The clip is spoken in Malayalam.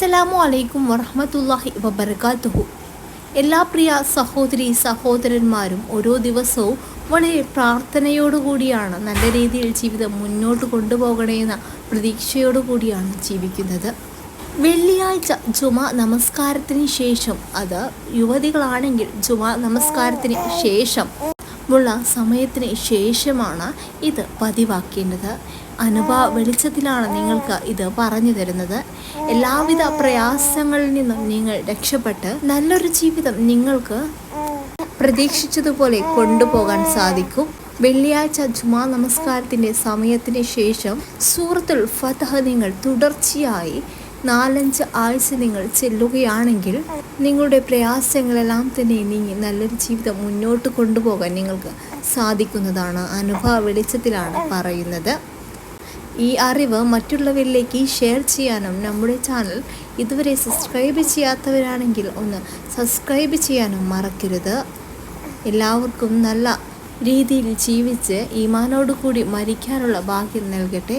അസ്സലാമു അലൈക്കും വറഹമത്തല്ലാഹി വബർക്കാത്തുഹു. എല്ലാ പ്രിയ സഹോദരി സഹോദരന്മാരും ഓരോ ദിവസവും വളരെ പ്രാർത്ഥനയോടുകൂടിയാണ് നല്ല രീതിയിൽ ജീവിതം മുന്നോട്ട് കൊണ്ടുപോകണമെന്ന പ്രതീക്ഷയോടുകൂടിയാണ് ജീവിക്കുന്നത്. വെള്ളിയാഴ്ച ജുമ നമസ്കാരത്തിന് ശേഷം അത് യുവതികളാണെങ്കിൽ ജുമ നമസ്കാരത്തിന് ശേഷം ഉള്ള സമയത്തിന് ശേഷമാണ് ഇത് പതിവാക്കേണ്ടത്. അനുഭവ വെളിച്ചത്തിലാണ് നിങ്ങൾക്ക് ഇത് പറഞ്ഞു തരുന്നത്. എല്ലാവിധ പ്രയാസങ്ങളിൽ നിന്നും നിങ്ങൾ രക്ഷപ്പെട്ട് നല്ലൊരു ജീവിതം നിങ്ങൾക്ക് പ്രതീക്ഷിച്ചതുപോലെ കൊണ്ടുപോകാൻ സാധിക്കും. വെള്ളിയാഴ്ച ജുമാ നമസ്കാരത്തിന്റെ സമയത്തിന് ശേഷം സൂറത്തുൽ ഫതഹ് നിങ്ങൾ തുടർച്ചയായി നാലഞ്ച് ആഴ്ച നിങ്ങൾ ചെല്ലുകയാണെങ്കിൽ നിങ്ങളുടെ പ്രയാസങ്ങളെല്ലാം തന്നെ നീങ്ങി നല്ലൊരു ജീവിതം മുന്നോട്ട് കൊണ്ടുപോകാൻ നിങ്ങൾക്ക് സാധിക്കുന്നതാണ്. അനുഭവ വെളിച്ചത്തിലാണ് പറയുന്നത്. ഈ അറിവ് മറ്റുള്ളവരിലേക്ക് ഷെയർ ചെയ്യാനും നമ്മുടെ ചാനൽ ഇതുവരെ സബ്സ്ക്രൈബ് ചെയ്യാത്തവരാണെങ്കിൽ ഒന്ന് സബ്സ്ക്രൈബ് ചെയ്യാനും മറക്കരുത്. എല്ലാവർക്കും നല്ല രീതിയിൽ ജീവിച്ച് ഈമാനോടുകൂടി മരിക്കാനുള്ള ഭാഗ്യം നൽകട്ടെ.